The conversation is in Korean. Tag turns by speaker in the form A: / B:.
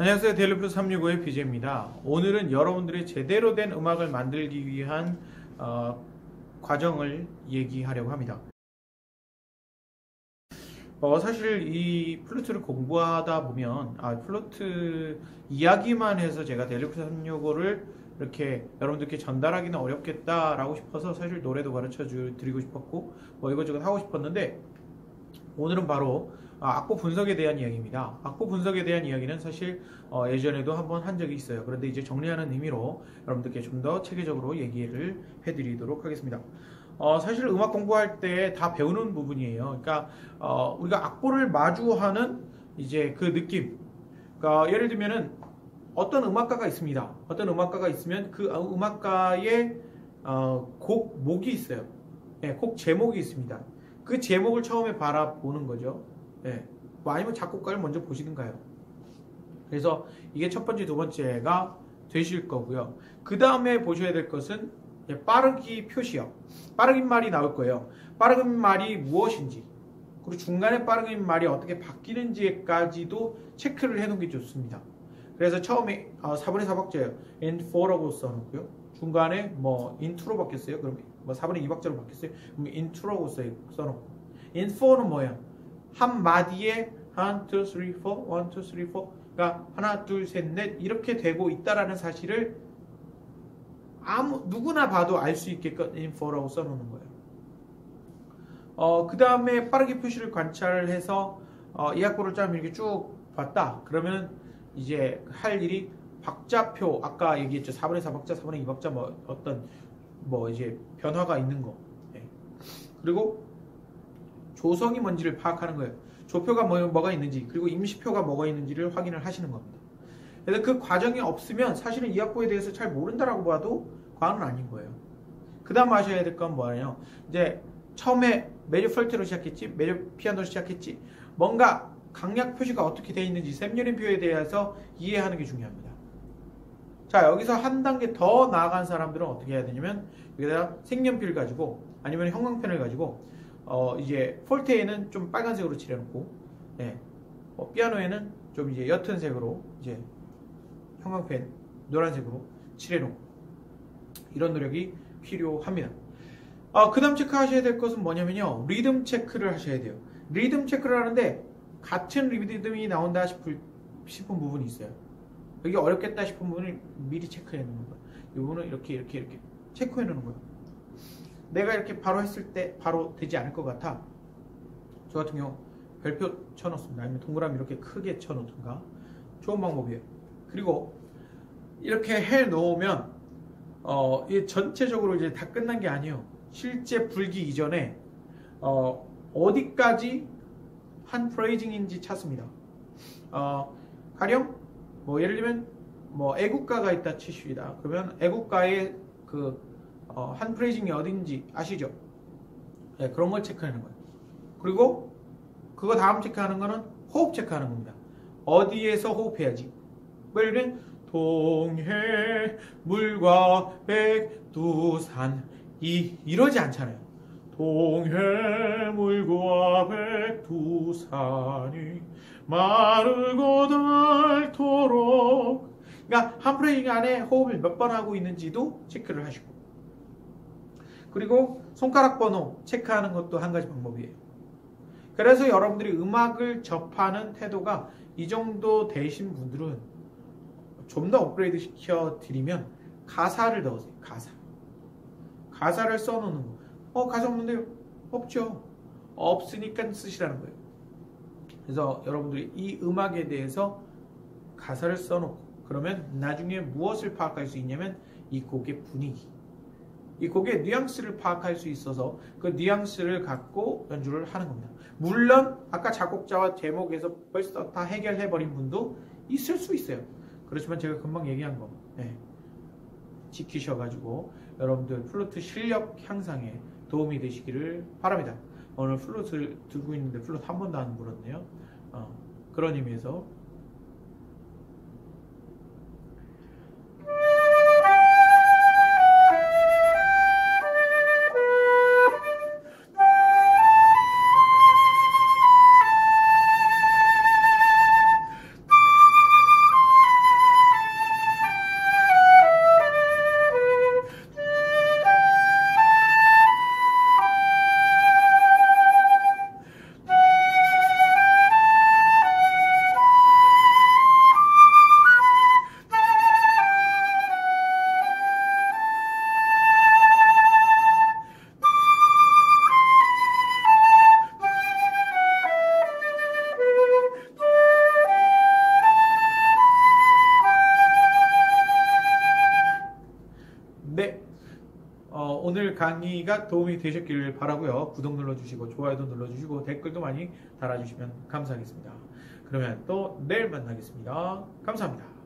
A: 안녕하세요. 델루프 365의 BJ입니다. 오늘은 여러분들이 제대로 된 음악을 만들기 위한 어, 과정을 얘기하려고 합니다. 어, 사실 이 플루트를 공부하다 보면 아, 플루트 이야기만 해서 제가 델루프 365를 이렇게 여러분들께 전달하기는 어렵겠다라고 싶어서 사실 노래도 가르쳐 드리고 싶었고 뭐 이것저것 하고 싶었는데 오늘은 바로 아, 악보 분석에 대한 이야기입니다. 악보 분석에 대한 이야기는 사실 어, 예전에도 한번 한 적이 있어요. 그런데 이제 정리하는 의미로 여러분들께 좀 더 체계적으로 얘기를 해드리도록 하겠습니다. 어, 사실 음악 공부할 때 다 배우는 부분이에요. 그러니까 어, 우리가 악보를 마주하는 이제 그 느낌. 그러니까 예를 들면은 어떤 음악가가 있습니다. 어떤 음악가가 있으면 그 음악가의 어, 곡목이 있어요. 네, 곡 제목이 있습니다. 그 제목을 처음에 바라보는 거죠. 네. 뭐 아니면 작곡가를 먼저 보시든가요. 그래서 이게 첫 번째, 두 번째가 되실 거고요. 그 다음에 보셔야 될 것은 빠르기 표시요. 빠르긴 말이 나올 거예요. 빠르긴 말이 무엇인지, 그리고 중간에 빠르긴 말이 어떻게 바뀌는지까지도 체크를 해놓은 게 좋습니다. 그래서 처음에 어, 4분의 4박자예요. and for라고 써놓고요. 중간에 뭐 into로 바뀌었어요. 그럼 뭐 4분의 2박자로 바뀌었어요. 그럼 into라고 써놓고 in for는 뭐야? 한 마디에 1, 2, 3, 4, 1, 2, 3, 4 그러니까 하나, 둘, 셋, 넷 이렇게 되고 있다라는 사실을 아무 누구나 봐도 알 수 있게끔 info라고 써놓는 거예요. 어, 그 다음에 빠르게 표시를 관찰해서 어, 이 악보를 좀 이렇게 쭉 봤다. 그러면 이제 할 일이 박자표 아까 얘기했죠. 4분의 4박자, 4분의 2박자 뭐 어떤 뭐 이제 변화가 있는 거. 네. 그리고 조성이 뭔지를 파악하는 거예요. 조표가 뭐, 뭐가 있는지 그리고 임시표가 뭐가 있는지를 확인을 하시는 겁니다. 그래서 그 과정이 없으면 사실은 이 악보에 대해서 잘 모른다라고 봐도 과언은 아닌 거예요. 그 다음 아셔야 될 건 뭐예요? 이제 처음에 메리 펄트로 시작했지, 메리 피아노로 시작했지, 뭔가 강약 표시가 어떻게 되어 있는지 샘유림표에 대해서 이해하는 게 중요합니다. 자 여기서 한 단계 더 나아간 사람들은 어떻게 해야 되냐면 여기다가 색연필 가지고 아니면 형광펜을 가지고 어 이제 폴테에는 좀 빨간색으로 칠해놓고 네. 어, 피아노에는 좀 이제 옅은 색으로 이제 형광펜 노란색으로 칠해놓고 이런 노력이 필요합니다. 어, 그 다음 체크하셔야 될 것은 뭐냐면요 리듬 체크를 하셔야 돼요. 리듬 체크를 하는데 같은 리듬이 나온다 싶을, 싶은 부분이 있어요. 여기 어렵겠다 싶은 부분을 미리 체크해 놓는 거예요. 이 부분은 이렇게 이렇게 이렇게 체크해 놓는 거예요. 내가 이렇게 바로 했을 때 바로 되지 않을 것 같아. 저 같은 경우 별표 쳐놓습니다. 아니면 동그라미 이렇게 크게 쳐놓든가 좋은 방법이에요. 그리고 이렇게 해 놓으면 어, 이 전체적으로 이제 다 끝난 게 아니에요. 실제 불기 이전에 어, 어디까지 한 프레이징인지 찾습니다. 어, 가령 뭐 예를 들면 뭐 애국가가 있다 치시다. 그러면 애국가의 그 어, 한 프레이징이 어딘지 아시죠? 네, 그런 걸 체크하는 거예요. 그리고 그거 다음 체크하는 거는 호흡 체크하는 겁니다. 어디에서 호흡해야지. 뭐 예를 들면 동해 물과 백두산 이 이러지 않잖아요. 동해 물과 백두산이 마르고 닳도록 그러니까 한 프레이징 안에 호흡을 몇 번 하고 있는지도 체크를 하시고 그리고 손가락 번호 체크하는 것도 한 가지 방법이에요. 그래서 여러분들이 음악을 접하는 태도가 이 정도 되신 분들은 좀 더 업그레이드 시켜 드리면 가사를 넣으세요. 가사. 가사를 써놓는 거. 어, 가사 없는데요? 없죠. 없으니까 쓰시라는 거예요. 그래서 여러분들이 이 음악에 대해서 가사를 써놓고 그러면 나중에 무엇을 파악할 수 있냐면 이 곡의 분위기. 이 곡의 뉘앙스를 파악할 수 있어서 그 뉘앙스를 갖고 연주를 하는 겁니다. 물론 아까 작곡자와 제목에서 벌써 다 해결해 버린 분도 있을 수 있어요. 그렇지만 제가 금방 얘기한 거 네. 지키셔가지고 여러분들 플루트 실력 향상에 도움이 되시기를 바랍니다. 오늘 플루트를 들고 있는데 플루트 한 번도 안 불었네요. 어, 그런 의미에서 네. 어, 오늘 강의가 도움이 되셨길 바라고요. 구독 눌러주시고 좋아요도 눌러주시고 댓글도 많이 달아주시면 감사하겠습니다. 그러면 또 내일 만나겠습니다. 감사합니다.